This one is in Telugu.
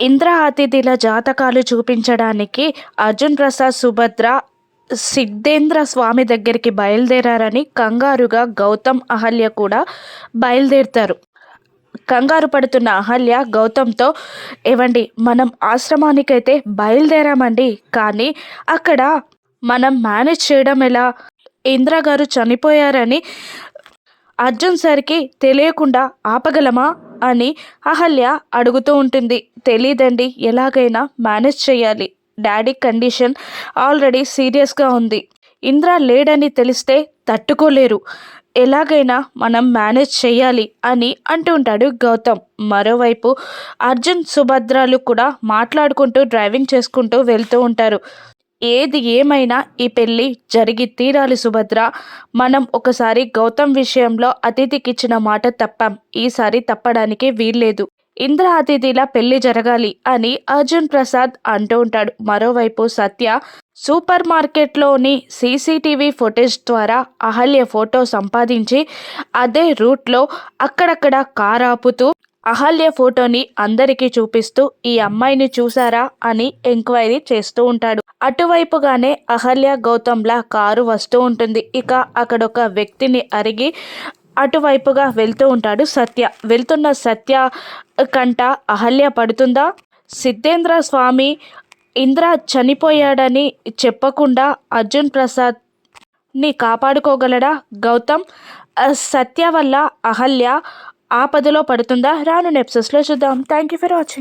ఇంద్ర అతిథిల జాతకాలు చూపించడానికి అర్జున్ ప్రసాద్ సుభద్ర సిద్ధేంద్ర స్వామి దగ్గరికి బయలుదేరారని కంగారుగా గౌతమ్ అహల్య కూడా బయలుదేరుతారు. కంగారు పడుతున్న అహల్య గౌతమ్తో ఏవండి మనం ఆశ్రమానికైతే బయలుదేరామండి కానీ అక్కడ మనం మేనేజ్ చేయడం ఎలా? ఇంద్ర గారు చనిపోయారని అర్జున్ సార్కి తెలియకుండా ఆపగలమా? అని అహల్య అడుగుతూ ఉంటుంది. తెలీదండి ఎలాగైనా మేనేజ్ చేయాలి. డాడీ కండిషన్ ఆల్రెడీ సీరియస్గా ఉంది. ఇంద్ర లేడని తెలిస్తే తట్టుకోలేరు. ఎలాగైనా మనం మేనేజ్ చేయాలి అని అంటుంటాడు గౌతమ్. మరోవైపు అర్జున్ సుభద్రాలు కూడా మాట్లాడుకుంటూ డ్రైవింగ్ చేసుకుంటూ వెళ్తూ ఉంటారు. ఏది ఏమైనా ఈ పెళ్ళి జరిగి తీరాలి సుభద్ర. మనం ఒకసారి గౌతమ్ విషయంలో అతిథికిచ్చిన మాట తప్పాం. ఈసారి తప్పడానికి వీల్లేదు. ఇంద్ర అతిథిలా పెళ్ళి జరగాలి అని అర్జున్ ప్రసాద్ అంటూ ఉంటాడు. మరోవైపు సత్య సూపర్ మార్కెట్లోని సీసీటీవీ ఫుటేజ్ ద్వారా అహల్య ఫోటో సంపాదించి అదే రూట్లో అక్కడక్కడ కారు ఆపుతూ అహల్య ఫోటోని అందరికీ చూపిస్తూ ఈ అమ్మాయిని చూసారా అని ఎంక్వైరీ చేస్తూ ఉంటాడు. అటువైపుగానే అహల్య గౌతమ్లా కారు వస్తూ ఉంటుంది. ఇక అక్కడొక వ్యక్తిని అరిగి అటువైపుగా వెళ్తూ ఉంటాడు సత్య. వెళ్తున్న సత్య కంట అహల్య పడుతుందా? సిద్ధేంద్ర స్వామి ఇంద్ర చనిపోయాడని చెప్పకుండా అర్జున్ ప్రసాద్ని కాపాడుకోగలడా? గౌతమ్. సత్య వల్ల అహల్య ఆపదలో పడుతుందా? రాను నెప్సెస్లో చూద్దాం. Thank you for watching